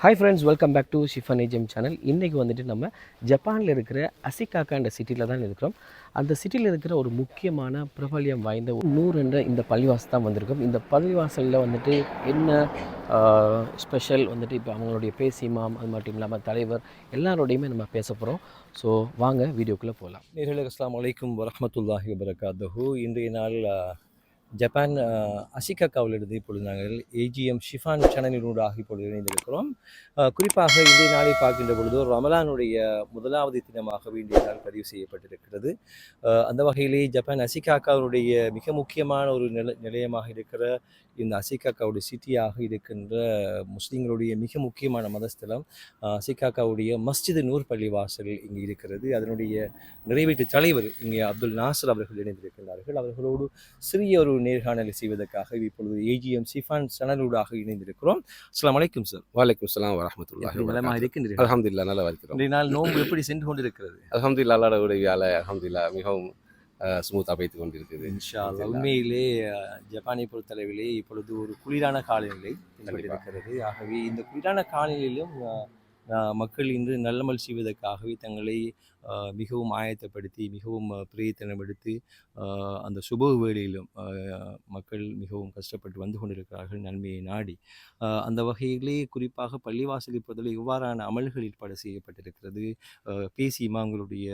Hi friends welcome back to ஷிஃபன் AGM channel இன்றைக்கி வந்துட்டு நம்ம ஜப்பானில் இருக்கிற அசிகாக்கான்ற சிட்டியில் தான் இருக்கிறோம். அந்த சிட்டியில் இருக்கிற ஒரு முக்கியமான பிரபல்யம் வாய்ந்த ஒரு நூறு என்ற இந்த பள்ளிவாசல் தான் வந்திருக்கோம். இந்த பள்ளிவாசலில் வந்துட்டு என்ன ஸ்பெஷல் வந்துட்டு இப்போ அவங்களுடைய பேசிமாம் அது மட்டும் இல்லாமல் தலைவர் எல்லாரோடையுமே நம்ம பேச போகிறோம் ஸோ வாங்க வீடியோக்குள்ளே போகலாம் நேர்களுக்கு அஸ்லாம் வலைக்கம் வரமத்துல்லாஹி வரகாத்தஹூ இன்றைய நாள் ஜப்பான் அஹ், அசிகாக்காவிலிருந்து இப்பொழுது நாங்கள் ஏஜிஎம் ஷிஃபான் சேனலினூடாக இப்பொழுது இணைந்திருக்கிறோம். குறிப்பாக இன்றைய நாளை பார்க்கின்ற பொழுது ரமலானுடைய முதலாவது தினமாக இன்றைய நாள் பதிவு செய்யப்பட்டிருக்கிறது. அந்த வகையிலே ஜப்பான் அசிகாக்காவுடைய மிக முக்கியமான ஒரு நில நிலையமாக இருக்கிற இந்த அசிகாக்காவுடைய சிட்டியாக இருக்கின்ற முஸ்லீம்களுடைய மிக முக்கியமான மதஸ்தலம் அசிகாக்காவுடைய மஸ்ஜிது நூர் பள்ளிவாசல் இங்கு இருக்கிறது. அதனுடைய நிறைவேற்று தலைவர் இங்கே அப்துல் நாசர் அவர்கள் இணைந்திருக்கிறார்கள் அவர்களோடு சிறிய ஒரு நேர்காணலை செய்வதற்காக இப்பொழுது ஏஜிஎம் சிஃபான் சேனலூடாக இணைந்திருக்கிறோம். அஸ்லாம் வலைக்கும் சார் வலைக்கும் சலாம் வரமத்துல்லாஹி நலமாக. இருக்கின்றீர்கள்? அல்ஹம்துலில்லாஹ் நல்லா இருக்கிறோம். நாள் நோன்பு எப்படி சென்று கொண்டிருக்கிறது? அல்ஹம்துலில்லாஹ் அல்லாஹ்வோட உதவியால அல்ஹம்துலில்லாஹ் மிகவும் ஸ்மூத்தாக வைத்து கொண்டிருக்குது. இன்ஷா. உண்மையிலே ஜப்பானை பொறுத்தளவிலே இப்பொழுது ஒரு குளிரான காலநிலை. இருக்கிறது ஆகவே இந்த குளிரான காலநிலையிலும் மக்கள் இன்று நல்லமல் செய்வதற்காகவே தங்களை மிகவும் ஆயத்தப்படுத்தி மிகவும் அஹ், பிரயத்தனம் எடுத்து அஹ், அந்த சுப வேளையிலும் மக்கள் மிகவும் கஷ்டப்பட்டு வந்து கொண்டிருக்கிறார்கள் நன்மையை நாடி. அஹ், அந்த வகையிலே குறிப்பாக பள்ளிவாசலை பொறுத்தவரை இவ்வாறான அமல்கள் ஏற்பாடு செய்யப்பட்டிருக்கிறது. அஹ், பேசி இமாம்களுடைய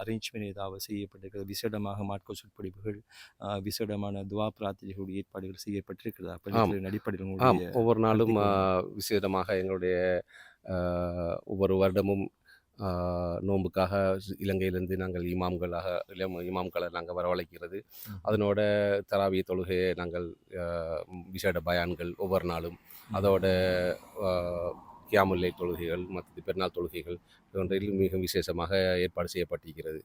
அரேஞ்ச்மெண்ட் ஏதாவது செய்யப்பட்டிருக்கிறது. விசேடமாக மாட்கோ சொற்பொழிவுகள் அஹ், விசேடமான துவா பிரார்த்தனைகளுடைய ஏற்பாடுகள் செய்யப்பட்டிருக்கிறதா. பள்ளிகளின் அடிப்படையில் ஒவ்வொரு நாளும் விசேடமாக எங்களுடைய ஒவ்வொரு வருடமும் நோன்புக்காக இலங்கையிலிருந்து நாங்கள் இமாம்களாக இளம் இமாம்களை நாங்கள் வரவழைக்கிறது. அதனோட தராவிய தொழுகையை நாங்கள் விசேட பயான்கள் ஒவ்வொரு நாளும் அதோட கியாமுல்லை தொழுகைகள் மற்ற பெருநாள் தொழுகைகள் போன்றில் மிக விசேஷமாக ஏற்பாடு செய்யப்பட்டிருக்கிறது.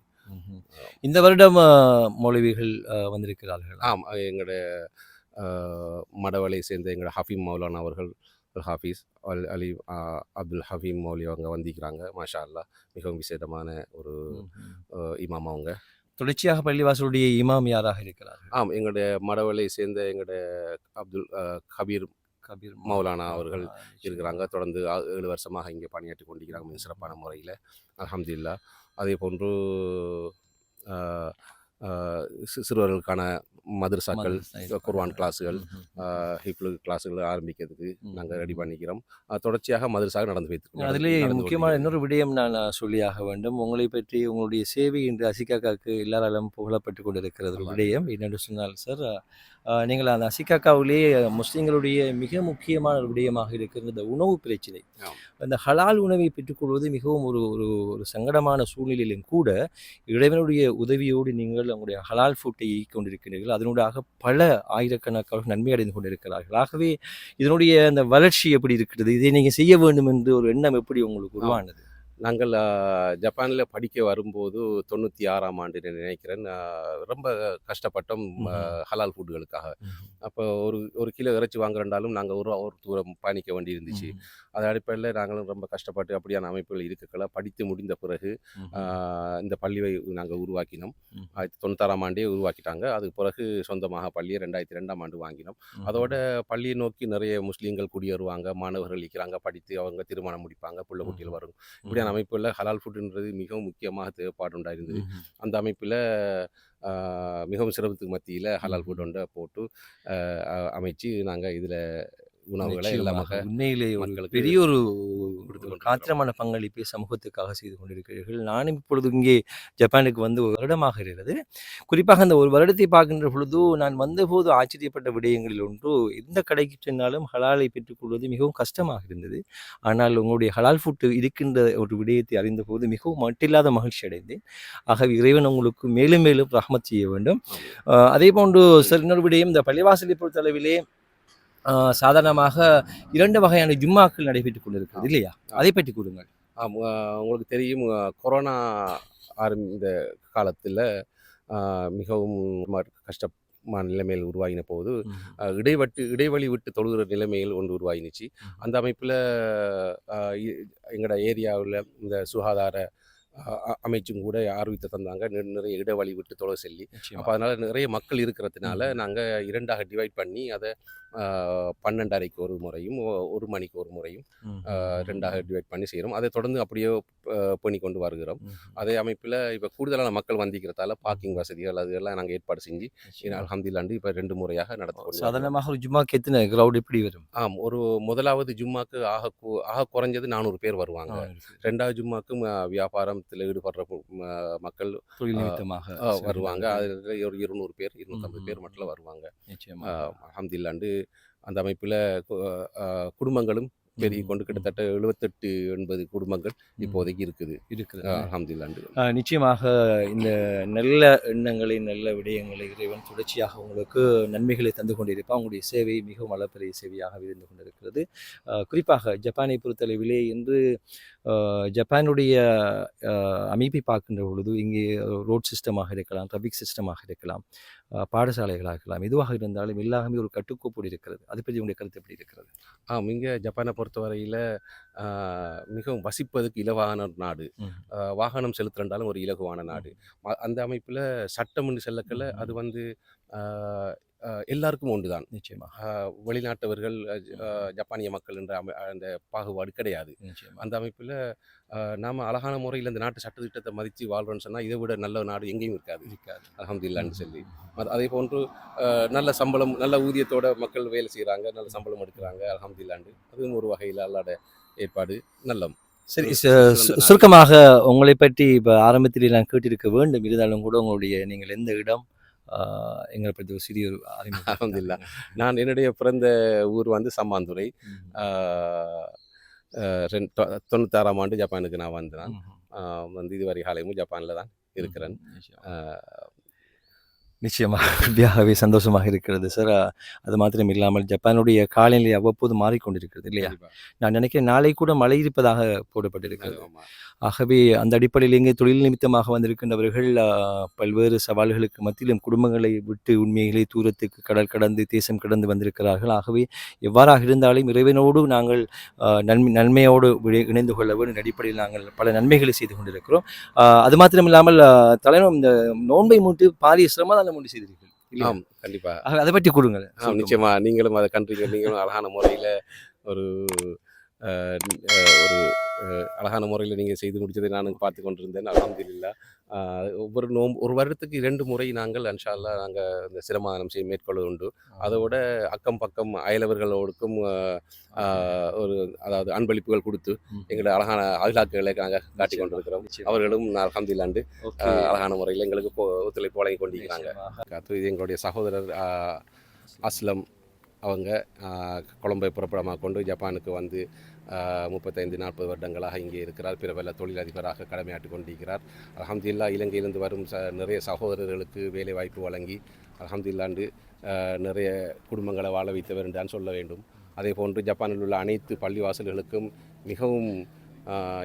இந்த வருடம் மௌலவிகள் வந்திருக்கிறார்கள் ஆம் எங்களுடைய ஆஹ், மடவலை சேர்ந்த எங்களோட ஹஃபீம் மௌலானா அவர்கள் ஹாஃபீஸ் அல் அலி அப்துல் ஹஃபீம் மௌலி அவங்க வந்திருக்கிறாங்க. மாஷா அல்லாஹ் மிகவும் விசேடமான ஒரு இமாம் அவங்க. தொடர்ச்சியாக பள்ளிவாசலுடைய இமாம் யாராக இருக்கிறார்கள்? ஆம் எங்களுடைய மடவலை சேர்ந்த எங்களுடைய அப்துல் கபீர் கபீர் மௌலானா அவர்கள் இருக்கிறாங்க. தொடர்ந்து ஏழு வருஷமாக இங்கே பணியாற்றி கொண்டிருக்கிறாங்க. மிக சிறப்பான முறையில். அல்ஹம்துலில்லாஹ். அதே போன்று சிறுவர்களுக்கான மதரசாக்கள் குர்ஆன் கிளாஸுகள் ஹிப்லு கிளாஸுகள் ஆரம்பிக்கிறதுக்கு. நாங்கள் ரெடி பண்ணிக்கிறோம். தொடர்ச்சியாக மதரசாக நடந்து வைத்து அதிலே முக்கியமான இன்னொரு விடயம் நான் சொல்லியாக வேண்டும். உங்களை பற்றி உங்களுடைய சேவை இன்று அசிகாக்காக்கு எல்லாராலும் புகழப்பட்டு கொண்டிருக்கிறது ஒரு. விடயம். என்னென்று சொன்னால் சார் நீங்கள் அந்த அசிகாக்காவிலே முஸ்லீம்களுடைய மிக முக்கியமான ஒரு விடயமாக இருக்கிற இந்த உணவு பிரச்சனை. அந்த ஹலால் உணவை பெற்றுக்கொள்வது மிகவும் ஒரு ஒரு ஒரு சங்கடமான சூழ்நிலையிலும் கூட இறைவனுடைய உதவியோடு நீங்கள் உங்களுடைய ஹலால் ஃபுட்டை கொண்டிருக்கிறீர்கள். அதனூடாக பல ஆயிரக்கணக்கான நன்மை அடைந்து கொண்டிருக்கிறார்கள். ஆகவே இதனுடைய அந்த வளர்ச்சி எப்படி இருக்கிறது? இதை நீங்கள் செய்ய வேண்டும் என்று ஒரு எண்ணம் எப்படி உங்களுக்கு உருவானது? நாங்கள் ஜப்பானில் படிக்க வரும்போது தொண்ணூற்றி ஆறாம் ஆண்டு நான் நினைக்கிறேன். ரொம்ப கஷ்டப்பட்டோம் ஹலால் ஃபுட்டுகளுக்காக அப்போ ஒரு ஒரு கிலோ இறைச்சி வாங்குறண்டாலும் நாங்கள் ஒரு ஒரு தூரம் பயணிக்க வேண்டி இருந்துச்சு அது அடிப்படையில் நாங்களும் ரொம்ப கஷ்டப்பட்டு அப்படியான அமைப்புகள் இருக்கல படித்து முடிந்த பிறகு இந்த பள்ளியை நாங்கள் உருவாக்கினோம். ஆயிரத்தி தொண்ணூத்தாறாம் ஆண்டே உருவாக்கிட்டாங்க. அதுக்கு பிறகு சொந்தமாக பள்ளியை ரெண்டாயிரத்தி ரெண்டாம் ஆண்டு வாங்கினோம். அதோட பள்ளியை நோக்கி நிறைய முஸ்லீம்கள் குடியேறுவாங்க மாணவர்கள் இருக்கிறாங்க படித்து அவங்க திருமணம் முடிப்பாங்க புள்ள குட்டிகள் வரும். இப்படியான அமைப்புகளில் ஹலால் ஃபுட்டுன்றது மிகவும் முக்கியமாக தேவைப்பாடு உண்டாயிருந்தது அந்த அமைப்பில் மிகவும் சிரமத்துக்கு மத்தியில் ஹலால் ஃபுட் ஒன்றை போட்டு அமைச்சு நாங்கள் இதில் உணவுகளை எல்லாமாக உண்மையிலே ஒரு மக்களுக்கு பெரிய ஒரு. காத்திரமான பங்களிப்பை சமூகத்துக்காக செய்து கொண்டிருக்கிறீர்கள். நானும் இப்பொழுது இங்கே ஜப்பானுக்கு வந்து ஒரு வருடமாக இருக்கிறது. குறிப்பாக அந்த ஒரு வருடத்தை பார்க்கின்ற பொழுது நான் வந்தபோது ஆச்சரியப்பட்ட விடயங்களில் ஒன்று எந்த கடைக்கு சென்றாலும் ஹலாலை பெற்றுக்கொள்வது மிகவும் கஷ்டமாக இருந்தது. ஆனால் உங்களுடைய ஹலால் ஃபுட்டு இருக்கின்ற ஒரு விடயத்தை அறிந்தபோது மிகவும் மட்டில்லாத மகிழ்ச்சி அடைந்தேன். ஆகவே இறைவன் உங்களுக்கு மேலும் மேலும் ரஹ்மத் செய்ய வேண்டும். அதே போன்று சார் இன்னொரு விடயம் இந்த பள்ளிவாசலை பொறுத்தளவிலே சாதாரணமாக இரண்டு வகையான ஜும்மாக்கள் நடைபெற்றுக் கொண்டிருக்கிறது இல்லையா? அதை பற்றி கூறுங்கள். உங்களுக்கு தெரியும் கொரோனா ஆரம்பி இந்த காலத்தில் மிகவும் கஷ்டமான நிலைமையில் உருவாகின போது இடைவட்டு இடைவெளி விட்டு தொழுகிற நிலைமையில் ஒன்று உருவாகினுச்சு. அந்த அமைப்பில் எங்களோட ஏரியாவில் இந்த சுகாதார அமைச்சும் கூட அறிவித்து தந்தாங்க. நிறைய இடைவெளி விட்டு தொலை செல்லி. அப்போ அதனால் நிறைய மக்கள் இருக்கிறதுனால நாங்கள் இரண்டாக டிவைட் பண்ணி அதை பன்னெண்டரைக்கு ஒரு முறையும் ஒரு மணிக்கு ஒரு முறையும் ரெண்டாக டிவைட் பண்ணி செய்கிறோம் அதை தொடர்ந்து அப்படியே பண்ணி கொண்டு வருகிறோம். அதே அமைப்பில் இப்போ கூடுதலான மக்கள் வந்திக்கிறதால பார்க்கிங் வசதிகள் அதெல்லாம் நாங்கள் ஏற்பாடு செஞ்சு. அலமதுல்லாண்டு இப்போ ரெண்டு முறையாக நடத்தி கொண்டு வருகிறோம். சாதாரணமாக ஒரு ஜும்மாக்கு எத்தனை கிரௌட் எப்படி வரும்? ஆம் ஒரு முதலாவது ஜும்மாக்கு ஆக ஆக குறைஞ்சது நானூறு பேர் வருவாங்க. ரெண்டாவது ஜும்மாக்கு ம- வியாபாரத்தில் ஈடுபடுற மக்கள் தொழில் ஆ, நிமித்தமாக ஆ, சில வருவாங்க. அதில் ஒரு இருநூறு பேர் இருநூற்றம்பது ம், பேர் மட்டும் வருவாங்க. அஹமதுல்லாண்டு அந்த அமைப்பில் குடும்பங்களும் பெருகி கொண்டு கிட்டத்தட்ட எழுபத்தெட்டு எண்பது குடும்பங்கள் இப்போதைக்கு இருக்குது. இருக்குது. அலமதுல்லாண்டு ஆ, நிச்சயமாக இந்த நல்ல எண்ணங்களை நல்ல விடயங்களை இறைவன் தொடர்ச்சியாக உங்களுக்கு நன்மைகளை தந்து கொண்டிருப்பார். உங்களுடைய சேவை மிகவும் அளப்பரிய சேவையாக இருந்து கொண்டிருக்கிறது. குறிப்பாக ஜப்பானை பொறுத்தளவிலே இன்று ஜப்பானுடைய அமைப்பை பார்க்கின்ற பொழுது இங்கே ரோட் சிஸ்டமாக இருக்கலாம் ட்ராஃபிக் சிஸ்டமாக இருக்கலாம். பாடசாலைகளாக இருக்கலாம் எதுவாக இருந்தாலும் எல்லாமே ஒரு கட்டுக்கோப்போடு இருக்கிறது. அதை பற்றி உங்களுடைய கருத்து எப்படி இருக்கிறது? ஆம் இங்கே ஜப்பானை பொறுத்தவரையில் மிகவும் வசிப்பதுக்கு இலவான நாடு. வாகனம் செலுத்துறண்டாலும் ஒரு இலகுவான நாடு. அந்த அமைப்பில் சட்டம்னு செல்லக்கல ம். அது வந்து எல்லாருக்கும் ஒன்று தான் நிச்சயமாக வெளிநாட்டவர்கள் ஜப்பானிய மக்கள் என்ற அமை அந்த பாகுபாடு கிடையாது. அந்த அமைப்பில் நாம் அழகான முறையில் இந்த நாட்டு சட்டத்திட்டத்தை மதித்து வாழ்றோம்னு சொன்னால் இதை விட நல்ல நாடு எங்கேயும் இருக்காது. இருக்காது. அலமதுல்லான்னு சொல்லி. அது- போன்று நல்ல சம்பளம் நல்ல ஊதியத்தோட மக்கள் வேலை செய்கிறாங்க நல்ல சம்பளம் எடுக்கிறாங்க அலமதுல்லாண்டு அதுவும் ஒரு வகையில் அல்லாட ஏற்பாடு நல்லம். சரி. சுருக்கமாக உங்களை பற்றி இப்போ ஆரம்பத்தில் நான் கேட்டிருக்க வேண்டும். இருந்தாலும் கூட உங்களுடைய நீங்கள் எந்த இடம் எங்களை பற்றி ஒரு சிறிய ஒரு அல்ஹம்துலில்லாஹ். நான் என்னுடைய பிறந்த ஊர் வந்து சம்மாந்துறை. ரெண்டு தொண்ணூத்தாறாம் ஆண்டு ஜப்பானுக்கு நான் வந்தேன். வந்து இதுவரை காலையும் ஜப்பானில் தான் இருக்கிறேன். நிச்சயமாக உண்மையாகவே சந்தோஷமாக இருக்கிறது சார் அது மாத்திரம் இல்லாமல் ஜப்பானுடைய காலநிலை அவ்வப்போது மாறிக்கொண்டிருக்கிறது இல்லையா. நான் நினைக்கிறேன் நாளை கூட மழை இருப்பதாக போடப்பட்டிருக்கிறது. ஆகவே அந்த அடிப்படையில் இங்கே தொழில் நிமித்தமாக வந்திருக்கின்றவர்கள் பல்வேறு சவால்களுக்கு மத்தியிலும் குடும்பங்களை விட்டு உண்மையிலே தூரத்துக்கு கடல் கடந்து தேசம் கடந்து வந்திருக்கிறார்கள். ஆகவே எவ்வாறாக இருந்தாலும் இறைவனோடு நாங்கள் நன்மை நன்மையோடு இணைந்து கொள்ள வேண்டும். அடிப்படையில் நாங்கள் பல நன்மைகளை செய்து கொண்டிருக்கிறோம். அது மாத்திரம் இல்லாமல் தலைவர் இந்த நோன்பை மூட்டு பாரிய சிரமதானம் ஒன்று செய்தீர்கள்? ஆம் கண்டிப்பா. ஆக, அதை பற்றி கொடுங்க நிச்சயமா நீங்களும் அதை கன்றீங்க நீங்களும் அழகான முறையில் ஒரு ஒரு அழகான முறையில் நீங்கள் செய்து முடிச்சதை நானும் பார்த்து கொண்டிருந்தேன். அலமதுல்லா ஒவ்வொரு நோம்பு ஒரு வருடத்துக்கு இரண்டு முறை நாங்கள் அன்ஷால்லா நாங்கள் இந்த சிரமாதனம் செய்ய மேற்கொள்வது உண்டு. அதோட அக்கம் பக்கம் அயலவர்களோடுக்கும் ஒரு அதாவது அன்பளிப்புகள் கொடுத்து. எங்களோட அழகான அகிலாக்குகளை நாங்கள் காட்டி கொண்டிருக்கிறோம். அவர்களும் அலமதுல்லாண்டு. அழகான முறையில் எங்களுக்கு ஒத்துழைப்பு வழங்கி கொண்டிருக்கிறாங்க. இது எங்களுடைய சகோதரர் அஸ்லம் அவங்க கொழம்பை புறப்படமாக கொண்டு ஜப்பானுக்கு வந்து முப்பத்தைந்து நாற்பது வருடங்களாக இங்கே இருக்கிறார். பிரபல தொழிலதிபராக கடமையாற்றி கொண்டிருக்கிறார். அலமதுல்லா இலங்கையிலிருந்து வரும் ச நிறைய சகோதரர்களுக்கு வேலை வாய்ப்பு வழங்கி அலமதுல்லாண்டு நிறைய குடும்பங்களை வாழ வைத்தவர் என்றுதான் சொல்ல வேண்டும். அதே போன்று ஜப்பானில் உள்ள அனைத்து பள்ளிவாசல்களுக்கும் மிகவும்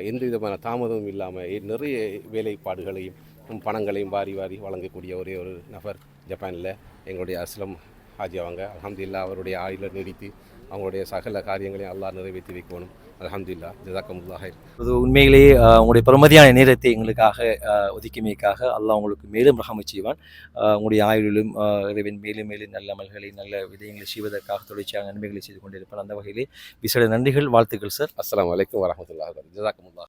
எந்த விதமான தாமதமும் இல்லாமல் நிறைய வேலைப்பாடுகளையும் பணங்களையும் வாரி வாரி வழங்கக்கூடிய ஒரே ஒரு நபர் ஜப்பானில் எங்களுடைய அஸ்லம் ஹாஜி அவங்க அல்ஹம்துலில்லா அவருடைய ஆயுளை நீடித்து அவங்களுடைய சகல காரியங்களையும் அல்லாஹ் நிறைவேற்றி வைக்கணும். அல்ஹம்துலில்லா ஜசாக்கமுல்லா ஹைர் அது உண்மையிலேயே உங்களுடைய பெருமதியான நேரத்தை எங்களுக்காக ஆஹ், ஒதுக்கியமைக்காக அல்லாஹ் உங்களுக்கு மேலும் ரஹமை செய்வான். உங்களுடைய ஆயுளிலும் இறைவன் மேலும் மேலும் நல்ல அமல்களை நல்ல விடயங்களை செய்வதற்காக தொடர்ச்சியாக நன்மைகளை செய்து கொண்டிருப்பார். அந்த வகையிலே விசேட நன்றிகள் வாழ்த்துக்கள் சார். அஸ்ஸலாமு அலைக்கும் வரஹ்மத்துல்லாஹி வபரகாத்துஹு. ஜசாக்கமுல்லா